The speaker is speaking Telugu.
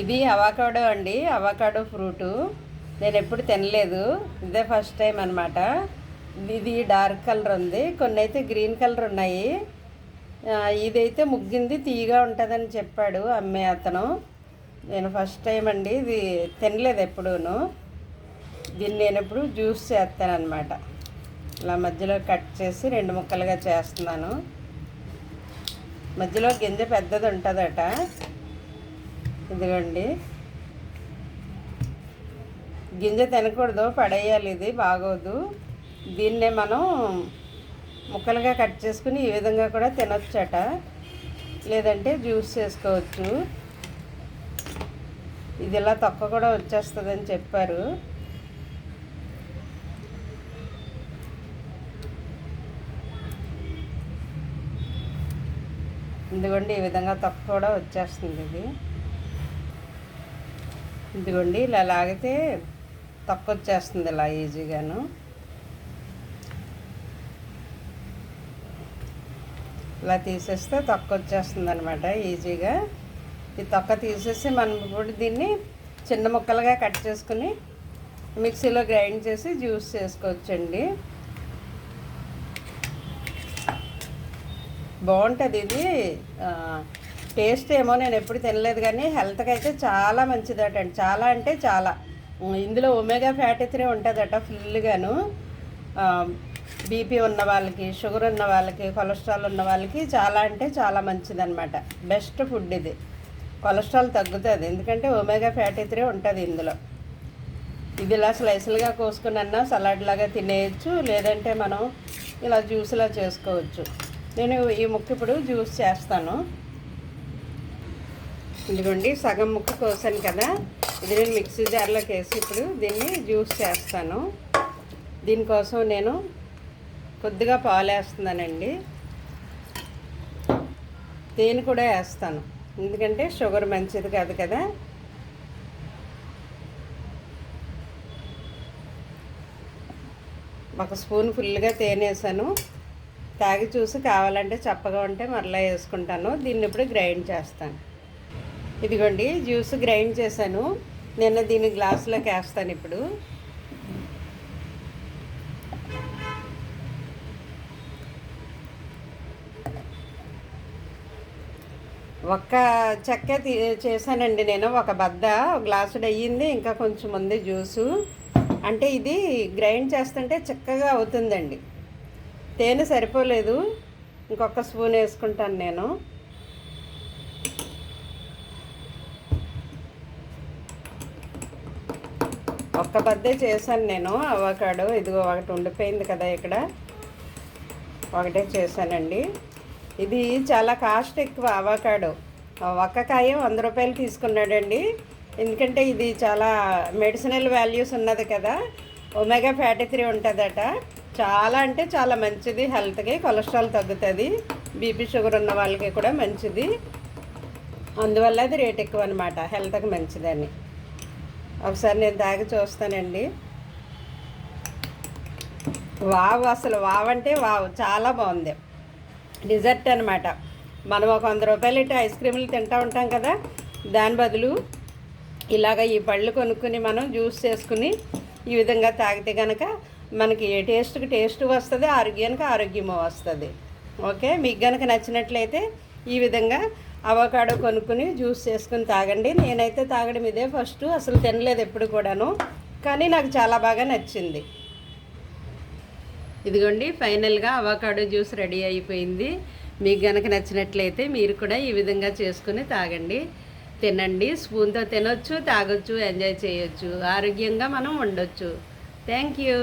ఇది అవాకాడో అండి అవాకాడో ఫ్రూటు. నేను ఎప్పుడు తినలేదు ఇదే ఫస్ట్ టైం అనమాట ఇది డార్క్ కలర్ ఉంది కొన్ని అయితే గ్రీన్ కలర్ ఉన్నాయి. ఇదైతే ముగ్గింది తీయగా ఉంటుందని చెప్పాడు అమ్మే అతను. నేను ఫస్ట్ టైం అండి ఇది తినలేదు ఎప్పుడూను. దీన్ని నేను ఎప్పుడు జ్యూస్ చేస్తానన్నమాట. ఇలా మధ్యలో కట్ చేసి రెండు ముక్కలుగా చేస్తున్నాను. మధ్యలో గింజ పెద్దది ఉంటుందట. ఇదిగోండి. గింజ తినకూడదు పడేయాలి ఇది బాగోదు. దీన్నే మనం ముక్కలుగా కట్ చేసుకుని ఈ విధంగా కూడా తినొచ్చట. లేదంటే జ్యూస్ చేసుకోవచ్చు. ఇది ఇలా తొక్క కూడా వచ్చేస్తుందని చెప్పారు. ఎందుకంటే ఈ విధంగా తొక్క కూడా వచ్చేస్తుంది ఇది. ఇదిగోండి ఇలా లాగితే తక్కువచ్చేస్తుంది ఇలా ఈజీగాను. ఇలా తీసేస్తే తక్కువ వచ్చేస్తుంది అనమాట ఈజీగా. ఈ తొక్క తీసేసి మనం ఇప్పుడు దీన్ని చిన్న ముక్కలుగా కట్ చేసుకుని మిక్సీలో గ్రైండ్ చేసి జ్యూస్ చేసుకోవచ్చండి. బాగుంటుంది ఇది. టేస్ట్ ఏమో నేను ఎప్పుడు తినలేదు కానీ హెల్త్కి అయితే చాలా మంచిదట అండి చాలా అంటే చాలా. ఇందులో ఒమేగా ఫ్యాటీ త్రీ ఉంటుందట ఫుల్గాను బీపీ ఉన్న వాళ్ళకి షుగర్ ఉన్న వాళ్ళకి కొలెస్ట్రాల్ ఉన్న వాళ్ళకి చాలా అంటే చాలా మంచిదన్నమాట. బెస్ట్ ఫుడ్ ఇది. కొలెస్ట్రాల్ తగ్గుతుంది. ఎందుకంటే ఒమేగా ఫ్యాటీ త్రీ ఉంటుంది ఇందులో. ఇది ఇలా స్లైసులుగా కోసుకున్నా సలాడ్ లాగా తినేయచ్చు. లేదంటే మనం ఇలా జ్యూస్లా చేసుకోవచ్చు. నేను ఈ ముక్క ఇప్పుడు జ్యూస్ చేస్తాను. ఇదిగోండి సగం ముక్క కోసాను కదా. ఇది నేను మిక్సీ జార్లోకి వేసి ఇప్పుడు దీన్ని జ్యూస్ చేస్తాను. దీనికోసం నేను కొద్దిగా పాలు వేస్తున్నానండి. తేనె కూడా వేస్తాను. ఎందుకంటే షుగర్ మంచిది కాదు కదా. ఒక స్పూన్ ఫుల్గా తేనె వేసాను. తాగి చూసి కావాలంటే చప్పగా ఉంటే మరలా వేసుకుంటాను. దీన్ని ఇప్పుడు గ్రైండ్ చేస్తాను. ఇదిగోండి జ్యూస్ గ్రైండ్ చేశాను. నిన్న దీన్ని గ్లాసులోకి వేస్తాను ఇప్పుడు. ఒక్క చెక్క తీ- చేశానండి నేను ఒక బద్ద. గ్లాసుడు అయ్యింది ఇంకా కొంచెం ఉంది జ్యూసు. అంటే ఇది గ్రైండ్ చేస్తుంటే చక్కగా అవుతుందండి. తేనె సరిపోలేదు. ఇంకొక స్పూన్ వేసుకుంటాను నేను. ఒక్క బద్దే చేశాను నేను. అవకాడో ఇదిగో ఒకటి ఉండిపోయింది కదా ఇక్కడ. ఒకటే చేశానండి. ఇది చాలా కాస్ట్ ఎక్కువ అవకాడో. ఒక్క కాయ వంద రూపాయలు తీసుకున్నాడండి. ఎందుకంటే ఇది చాలా మెడిసినల్ వాల్యూస్ ఉన్నది కదా. ఒమేగా ఫ్యాటీ త్రీ ఉంటుందట. చాలా అంటే చాలా మంచిది. హెల్త్కి కొలెస్ట్రాల్ తగ్గుతుంది. బీపీ షుగర్ ఉన్న వాళ్ళకి కూడా మంచిది. అందువల్ల అది రేట్ ఎక్కువ అనమాట హెల్త్కి మంచిదని. ఒకసారి నేను తాగి చూస్తానండి. వావ్ అసలు వావ్ అంటే వావ్ చాలా బాగుంది. డిజర్ట్ అనమాట మనం ఒక వంద రూపాయలు ఇట్టి ఐస్ క్రీములు తింటూ ఉంటాం కదా దాని బదులు ఇలాగ ఈ పళ్ళు కొనుక్కుని మనం జ్యూస్ చేసుకుని ఈ విధంగా తాగితే కనుక మనకి ఏ టేస్ట్కి టేస్ట్ వస్తుంది ఆరోగ్యానికి ఆరోగ్యము వస్తుంది. ఓకే? మీకు కనుక నచ్చినట్లయితే ఈ విధంగా అవకాడో కొనుక్కుని జ్యూస్ చేసుకుని తాగండి. నేనైతే తాగడం ఇదే ఫస్ట్ అసలు తినలేదు ఎప్పుడు కూడాను. కానీ నాకు చాలా బాగా నచ్చింది. ఇదిగోండి ఫైనల్గా అవకాడో జ్యూస్ రెడీ అయిపోయింది. మీకు గనక నచ్చినట్లయితే మీరు కూడా ఈ విధంగా చేసుకుని తాగండి. తినండి. స్పూన్తో తినొచ్చు తాగొచ్చు ఎంజాయ్ చేయొచ్చు. ఆరోగ్యంగా మనం ఉండొచ్చు. Thank you.